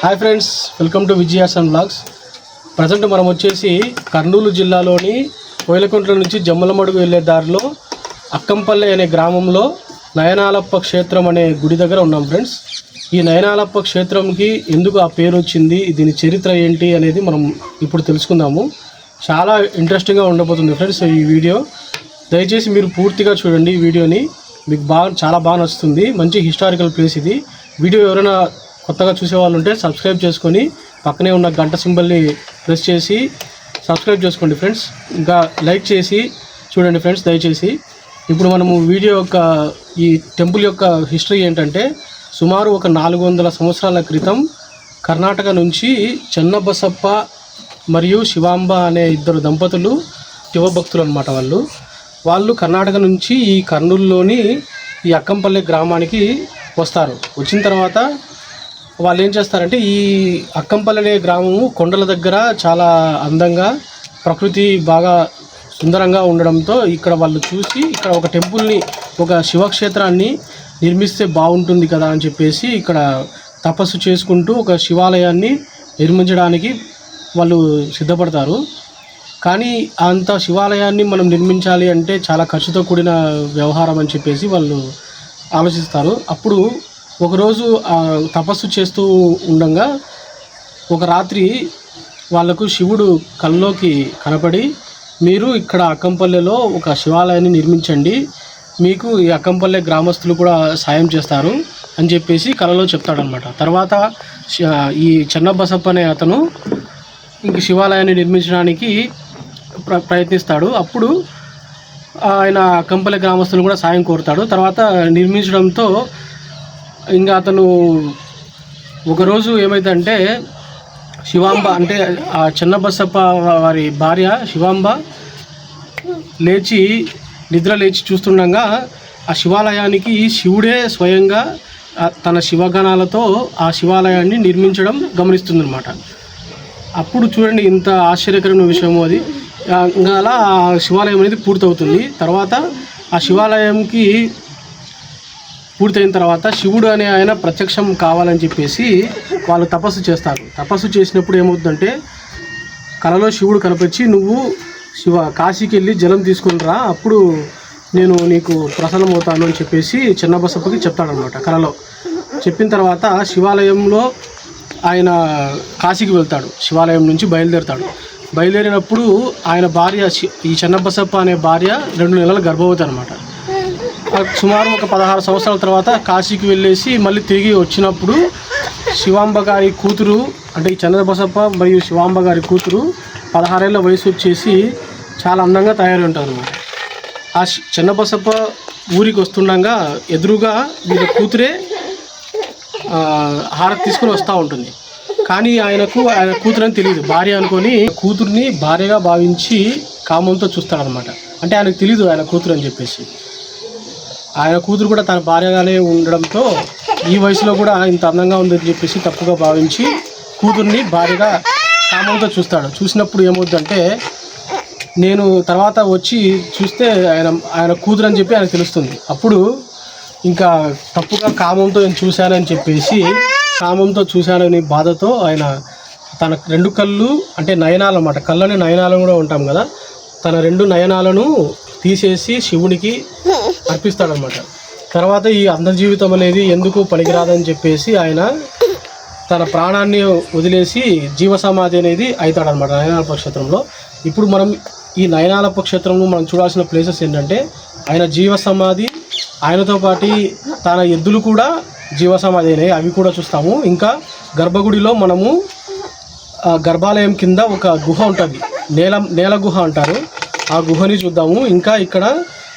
Hi friends welcome to Vijayasan blogs present మనం వచ్చేసి కర్నూలు జిల్లాలోని కోయిలకుంట్ల నుంచి జమ్మలమడుగు వెళ్ళే దారిలో అక్కంపల్లె అనే గ్రామంలో నయనాలప్ప క్షేత్రం అనే గుడి దగ్గర ఉన్నాం ఫ్రెండ్స్ ఈ నయనాలప్ప క్షేత్రంకి ఎందుకు ఆ పేరు వచ్చింది దీని చరిత్ర ఏంటి అనేది మనం ఇప్పుడు తెలుసుకుందాము. చాలా ఇంట్రెస్టింగ్గా ఉండబోతుంది ఫ్రెండ్స్ ఈ వీడియో దయచేసి మీరు పూర్తిగా చూడండి ఈ వీడియోని మీకు బాగా చాలా బాగా నచ్చుతుంది. మంచి హిస్టారికల్ ప్లేస్ ఇది. వీడియో ఎవరైనా కొత్తగా చూసే వాళ్ళు ఉంటే సబ్స్క్రైబ్ చేసుకొని పక్కనే ఉన్న గంట సింబల్ని ప్రెస్ చేసి సబ్స్క్రైబ్ చేసుకోండి ఫ్రెండ్స్. ఇంకా లైక్ చేసి చూడండి ఫ్రెండ్స్ దయచేసి. ఇప్పుడు మనము వీడియో యొక్క ఈ టెంపుల్ యొక్క హిస్టరీ ఏంటంటే సుమారు ఒక నాలుగు వందల సంవత్సరాల క్రితం కర్ణాటక నుంచి చెన్నబసప్ప మరియు శివాంబ అనే ఇద్దరు దంపతులు శివభక్తులు అనమాట వాళ్ళు. వాళ్ళు కర్ణాటక నుంచి ఈ కర్నూలులోని ఈ అక్కంపల్లి గ్రామానికి వస్తారు. వచ్చిన తర్వాత వాళ్ళు ఏం చేస్తారంటే ఈ అక్కంపల్లి అనే గ్రామము కొండల దగ్గర చాలా అందంగా ప్రకృతి బాగా సుందరంగా ఉండడంతో ఇక్కడ వాళ్ళు చూసి ఇక్కడ ఒక టెంపుల్ని ఒక శివక్షేత్రాన్ని నిర్మిస్తే బాగుంటుంది కదా అని చెప్పేసి ఇక్కడ తపస్సు చేసుకుంటూ ఒక శివాలయాన్ని నిర్మించడానికి వాళ్ళు సిద్ధపడతారు. కానీ అంత శివాలయాన్ని మనం నిర్మించాలి అంటే చాలా ఖర్చుతో కూడిన వ్యవహారం అని చెప్పేసి వాళ్ళు ఆలోచిస్తారు. అప్పుడు ఒకరోజు తపస్సు చేస్తూ ఉండగా ఒక రాత్రి వాళ్ళకు శివుడు కల్లోకి కనపడి మీరు ఇక్కడ అక్కంపల్లెలో ఒక శివాలయాన్ని నిర్మించండి. మీకు ఈ అక్కంపల్లె గ్రామస్తులు కూడా సాయం చేస్తారు అని చెప్పేసి కలలో చెప్తాడనమాట తర్వాత ఈ చెన్నబసప్ప అనే అతను ఇంక శివాలయాన్ని నిర్మించడానికి ప్ర ప్రయత్నిస్తాడు. అప్పుడు ఆయన అక్కంపల్లె గ్రామస్తులు కూడా సాయం కోరుతాడు. తర్వాత నిర్మించడంతో ఇంకా అతను ఒకరోజు ఏమైందంటే శివాంబ అంటే ఆ చిన్నబసప్ప వారి భార్య శివాంబ లేచి నిద్ర లేచి చూస్తుండగా ఆ శివాలయానికి శివుడే స్వయంగా తన శివగణాలతో ఆ శివాలయాన్ని నిర్మించడం గమనిస్తుందన్నమాట. అప్పుడు చూడండి ఇంత ఆశ్చర్యకరమైన విషయము అది. ఇంకా అలా ఆ శివాలయం అనేది పూర్తవుతుంది. తర్వాత ఆ శివాలయంకి పూర్తయిన తర్వాత శివుడు అనే ఆయన ప్రత్యక్షం కావాలని చెప్పేసి వాళ్ళు తపస్సు చేస్తారు. తపస్సు చేసినప్పుడు ఏమవుతుందంటే కలలో శివుడు కనిపించి నువ్వు శివ కాశీకి వెళ్ళి జలం తీసుకుని రా అప్పుడు నేను నీకు ప్రసన్నమవుతాను అని చెప్పేసి చిన్నబసప్పకి చెప్తాడనమాట కలలో. చెప్పిన తర్వాత శివాలయంలో ఆయన కాశీకి వెళ్తాడు. శివాలయం నుంచి బయలుదేరుతాడు. బయలుదేరినప్పుడు ఆయన భార్య ఈ చెన్నబసప్ప అనే భార్య రెండు నెలల గర్భవతి అనమాట సుమారు ఒక పదహారు సంవత్సరాల తర్వాత కాశీకి వెళ్ళేసి మళ్ళీ తిరిగి వచ్చినప్పుడు శివాంబ గారి కూతురు అంటే ఈ చంద్రబసప్ప మరియు శివాంబ గారి కూతురు పదహారేళ్ళ వయసు వచ్చేసి చాలా అందంగా తయారై ఉంటారు ఆ చిన్నబసప్ప ఊరికి వస్తుండగా ఎదురుగా వీళ్ళ కూతురే హారతి తీసుకుని వస్తూ ఉంటుంది. కానీ ఆయనకు ఆయన కూతురని తెలియదు. భార్య అనుకొని కూతుర్ని భార్యగా భావించి కామంతో చూస్తాడనమాట అంటే ఆయనకు తెలియదు ఆయన కూతురు అని చెప్పేసి. ఆయన కూతురు కూడా తన భార్యగానే ఉండడంతో ఈ వయసులో కూడా ఇంత అందంగా ఉందని చెప్పేసి తప్పుగా భావించి కూతుర్ని భార్యగా కామంతో చూస్తాడు. చూసినప్పుడు ఏమవుతుందంటే నేను తర్వాత వచ్చి చూస్తే ఆయన ఆయన కూతురు అని చెప్పి ఆయన తెలుస్తుంది. అప్పుడు ఇంకా తప్పుగా కామంతో నేను చూశానని చెప్పేసి కామంతో చూశానని బాధతో ఆయన తన రెండు కళ్ళు అంటే నయనాలు అన్నమాట. కళ్ళని నయనాలు కూడా ఉంటాం కదా తన రెండు నయనాలను తీసేసి శివునికి అర్పిస్తాడనమాట తర్వాత ఈ అంధ జీవితం అనేది ఎందుకు పనికిరాదని చెప్పేసి ఆయన తన ప్రాణాన్ని వదిలేసి జీవ సమాధి అనేది అవుతాడనమాట నయనాలప క్షేత్రంలో ఇప్పుడు మనం ఈ నయనాలప క్షేత్రంలో మనం చూడాల్సిన ప్లేసెస్ ఏంటంటే ఆయన జీవ సమాధి ఆయనతో పాటు తన ఎద్దులు కూడా జీవ సమాధి అయినాయి. అవి కూడా చూస్తాము. ఇంకా గర్భగుడిలో మనము గర్భాలయం కింద ఒక గుహ ఉంటుంది. నేల నేల గుహ అంటారు. ఆ గుహని చూద్దాము. ఇంకా ఇక్కడ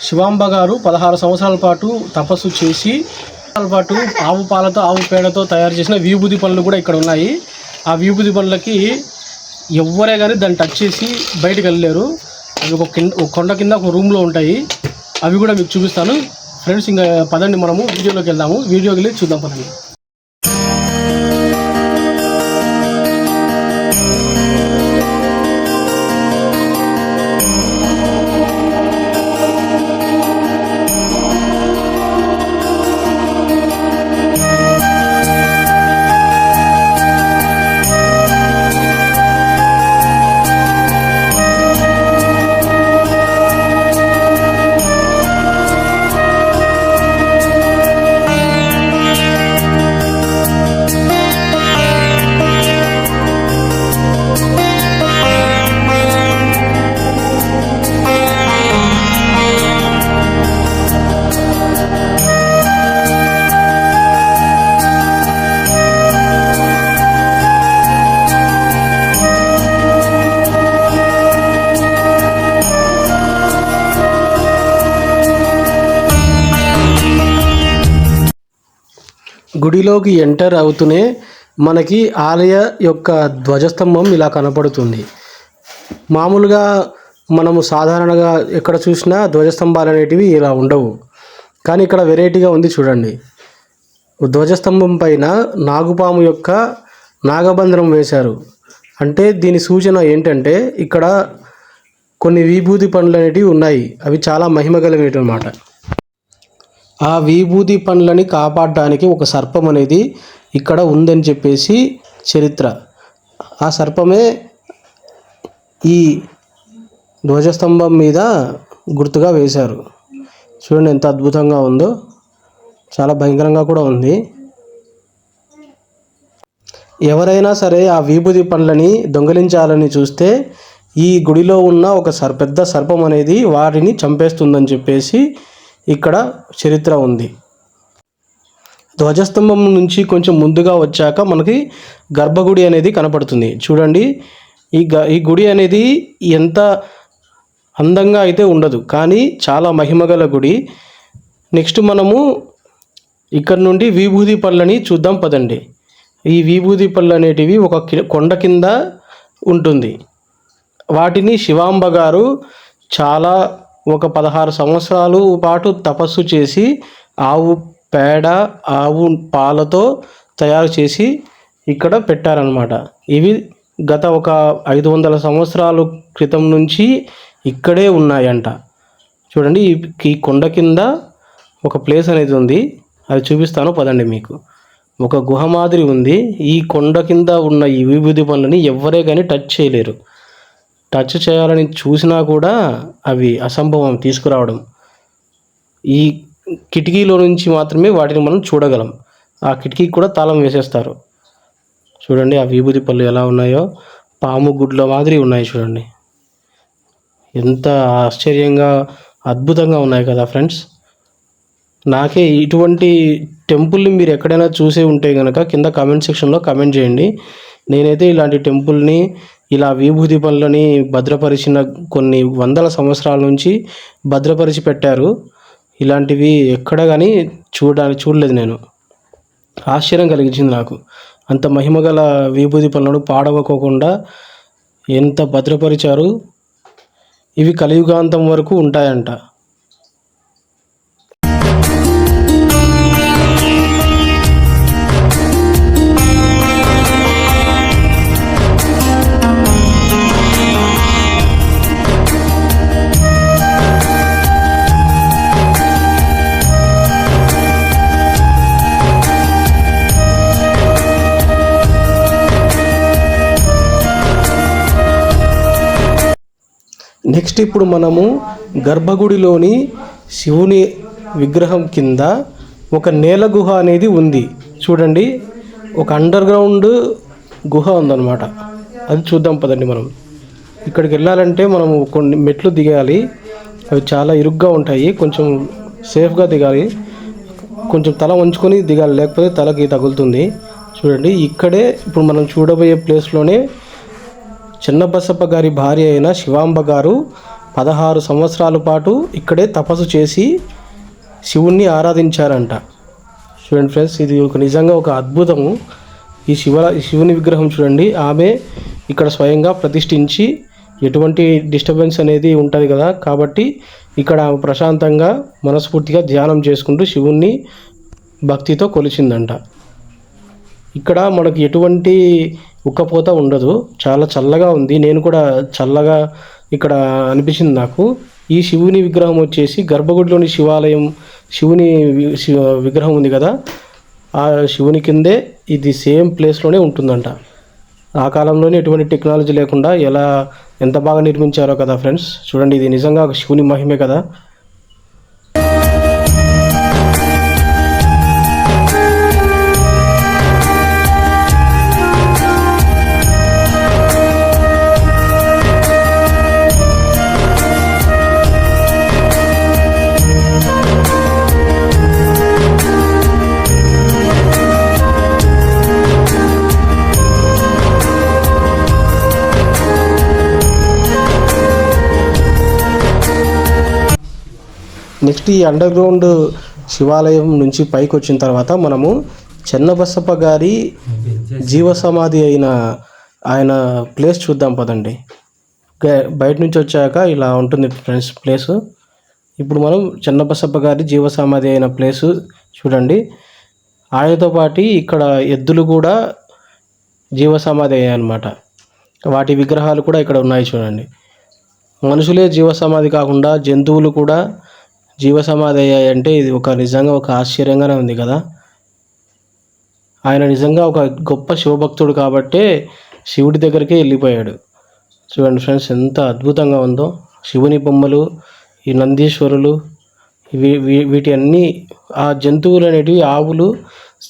శివాంబ గారు పదహారు సంవత్సరాల పాటు తపస్సు చేసి పాటు ఆవు పాలతో ఆవు పేడతో తయారు చేసిన విభూది పనులు కూడా ఇక్కడ ఉన్నాయి. ఆ విభూది పనులకి ఎవ్వరే కానీ దాన్ని టచ్ చేసి బయటకు వెళ్ళలేరు. అవి ఒక కింద ఒక కొండ కింద ఒక రూమ్లో ఉంటాయి. అవి కూడా మీకు చూపిస్తాను. ఫ్రెండ్స్ ఇంకా పదండి మనము వీడియోలోకి వెళ్దాము. వీడియోకి వెళ్ళి చూద్దాం పదండి. గుడిలోకి ఎంటర్ అవుతూనే మనకి ఆలయ యొక్క ధ్వజస్తంభం ఇలా కనపడుతుంది. మామూలుగా మనము సాధారణంగా ఎక్కడ చూసినా ధ్వజస్తంభాలు అనేటివి ఇలా ఉండవు. కానీ ఇక్కడ వెరైటీగా ఉంది చూడండి. ధ్వజస్తంభం పైన నాగుపాము యొక్క నాగబంధనం వేశారు. అంటే దీని సూచన ఏంటంటే ఇక్కడ కొన్ని విభూతి పండ్లు అనేటివి ఉన్నాయి. అవి చాలా మహిమ కలిగినవి అన్నమాట. ఆ విభూతి పండ్లని కాపాడడానికి ఒక సర్పం అనేది ఇక్కడ ఉందని చెప్పేసి చరిత్ర. ఆ సర్పమే ఈ ధ్వజస్తంభం మీద గుర్తుగా వేశారు. చూడండి ఎంత అద్భుతంగా ఉందో. చాలా భయంకరంగా కూడా ఉంది. ఎవరైనా సరే ఆ విభూతి పండ్లని దొంగిలించాలని చూస్తే ఈ గుడిలో ఉన్న ఒక సర్ పెద్ద సర్పం అనేది వారిని చంపేస్తుందని చెప్పేసి ఇక్కడ చరిత్ర ఉంది. ధ్వజస్తంభం నుంచి కొంచెం ముందుగా వచ్చాక మనకి గర్భగుడి అనేది కనపడుతుంది. చూడండి ఈ గ ఈ గుడి అనేది ఎంత అందంగా అయితే ఉండదు కానీ చాలా మహిమగల గుడి. నెక్స్ట్ మనము ఇక్కడ నుండి విభూది పళ్ళని చూద్దాం పదండి. ఈ విభూది పళ్ళు అనేటివి ఒక కొండ కింద ఉంటుంది. వాటిని శివాంబ గారు చాలా ఒక పదహారు సంవత్సరాలు పాటు తపస్సు చేసి ఆవు పేడ ఆవు పాలతో తయారు చేసి ఇక్కడ పెట్టారనమాట ఇవి గత ఒక ఐదు వందల సంవత్సరాల క్రితం నుంచి ఇక్కడే ఉన్నాయంట. చూడండి ఈ- ఈ కొండ కింద ఒక ప్లేస్ అనేది ఉంది. అది చూపిస్తాను పదండి మీకు. ఒక గుహ మాదిరి ఉంది. ఈ కొండ కింద ఉన్న ఈ విభూతి పనులని ఎవరే కానీ టచ్ చేయలేరు. టచ్ చేయాలని చూసినా కూడా అవి అసంభవం తీసుకురావడం. ఈ కిటికీలో నుంచి మాత్రమే వాటిని మనం చూడగలం. ఆ కిటికీకి కూడా తాళం వేసేస్తారు. చూడండి ఆ విభూతి పళ్ళు ఎలా ఉన్నాయో. పాము గుడ్ల మాదిరి ఉన్నాయి చూడండి. ఎంత ఆశ్చర్యంగా అద్భుతంగా ఉన్నాయి కదా ఫ్రెండ్స్. నాకే ఇటువంటి టెంపుల్ని మీరు ఎక్కడైనా చూసే ఉంటే కనుక కింద కామెంట్ సెక్షన్లో కామెంట్ చేయండి. నేనైతే ఇలాంటి టెంపుల్ని ఇలా విభూతి పనులని భద్రపరిచిన కొన్ని వందల సంవత్సరాల నుంచి భద్రపరిచి పెట్టారు. ఇలాంటివి ఎక్కడ కానీ చూడడానికి చూడలేదు నేను. ఆశ్చర్యం కలిగించింది నాకు. అంత మహిమగల విభూతి పనులను పాడవకోకుండా ఎంత భద్రపరిచారు? ఇవి కలియుగాంతం వరకు ఉంటాయంట. నెక్స్ట్ ఇప్పుడు మనము గర్భగుడిలోని శివుని విగ్రహం కింద ఒక నేల గుహ అనేది ఉంది. చూడండి ఒక అండర్ గ్రౌండ్ గుహ ఉందన్నమాట. అది చూద్దాం పదండి మనం. ఇక్కడికి వెళ్ళాలంటే మనము కొన్ని మెట్లు దిగాలి. అవి చాలా ఇరుగ్గా ఉంటాయి. కొంచెం సేఫ్గా దిగాలి. కొంచెం తల వంచుకొని దిగాలి. లేకపోతే తలకి తగులుతుంది. చూడండి ఇక్కడే ఇప్పుడు మనం చూడబోయే ప్లేస్లోనే చిన్నబసప్ప గారి భార్య అయిన శివాంబ గారు పదహారు సంవత్సరాల పాటు ఇక్కడే తపస్సు చేసి శివుణ్ణి ఆరాధించారంట. చూడండి ఫ్రెండ్స్ ఇది ఒక నిజంగా ఒక అద్భుతము. ఈ శివ శివుని విగ్రహం చూడండి. ఆమె ఇక్కడ స్వయంగా ప్రతిష్ఠించి ఎటువంటి డిస్టర్బెన్స్ అనేది ఉంటుంది కదా. కాబట్టి ఇక్కడ ఆమె ప్రశాంతంగా మనస్ఫూర్తిగా ధ్యానం చేసుకుంటూ శివుణ్ణి భక్తితో కొలిచిందంట. ఇక్కడ మనకు ఎటువంటి ఉక్కపోత ఉండదు. చాలా చల్లగా ఉంది. నేను కూడా చల్లగా ఇక్కడ అనిపించింది నాకు. ఈ శివుని విగ్రహం వచ్చేసి గర్భగుడిలోని శివాలయం శివుని శివ- విగ్రహం ఉంది కదా? ఆ శివుని కిందే ఇది సేమ్ ప్లేస్లోనే ఉంటుందంట. ఆ కాలంలోనే ఎటువంటి టెక్నాలజీ లేకుండా ఎలా ఎంత బాగా నిర్మించారో కదా ఫ్రెండ్స్? చూడండి ఇది నిజంగా ఒక శివుని మహిమే కదా. నెక్స్ట్ ఈ అండర్ గ్రౌండ్ శివాలయం నుంచి పైకి వచ్చిన తర్వాత మనము చెన్నబసప్ప గారి జీవసమాధి అయిన ఆయన ప్లేస్ చూద్దాం పదండి. బయట నుంచి వచ్చాక ఇలా ఉంటుంది ఫ్రెండ్స్ ప్లేస్. ఇప్పుడు మనం చెన్నబసప్ప గారి జీవసమాధి అయిన ప్లేసు చూడండి. ఆయనతో పాటు ఇక్కడ ఎద్దులు కూడా జీవసమాధి అయ్యాయి అన్నమాట వాటి విగ్రహాలు కూడా ఇక్కడ ఉన్నాయి చూడండి. మనుషులే జీవసమాధి కాకుండా జంతువులు కూడా జీవ సమాధి అయ్యాయంటే ఇది ఒక నిజంగా ఒక ఆశ్చర్యంగానే ఉంది కదా. ఆయన నిజంగా ఒక గొప్ప శివభక్తుడు కాబట్టే శివుడి దగ్గరికి వెళ్ళిపోయాడు. చూడండి ఫ్రెండ్స్ ఎంత అద్భుతంగా ఉందో. శివుని బొమ్మలు ఈ నందీశ్వరులు వీ- వీటి అన్నీ ఆ జంతువులు అనేటివి ఆవులు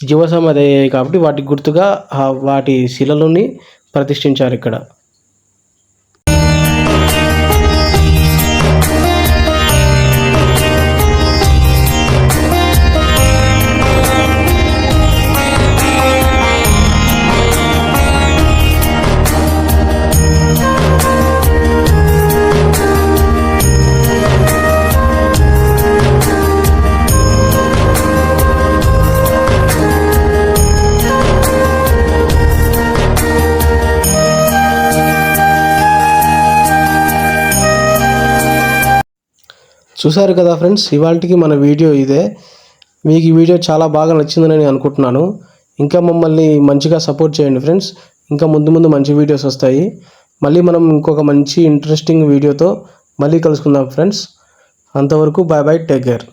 జీవ సమాధి అయ్యాయి కాబట్టి వాటికి గుర్తుగా వాటి శిలలని ప్రతిష్ఠించారు ఇక్కడ. చూశారు కదా ఫ్రెండ్స్ ఇవాళకి మన వీడియో ఇదే. మీకు ఈ వీడియో చాలా బాగా నచ్చిందని నేను అనుకుంటున్నాను. ఇంకా మమ్మల్ని మంచిగా సపోర్ట్ చేయండి ఫ్రెండ్స్. ఇంకా ముందు ముందు మంచి వీడియోస్ వస్తాయి. మళ్ళీ మనం ఇంకొక మంచి ఇంట్రెస్టింగ్ వీడియోతో మళ్ళీ కలుసుకుందాం ఫ్రెండ్స్. అంతవరకు బాయ్ బాయ్ టేక్ కేర్.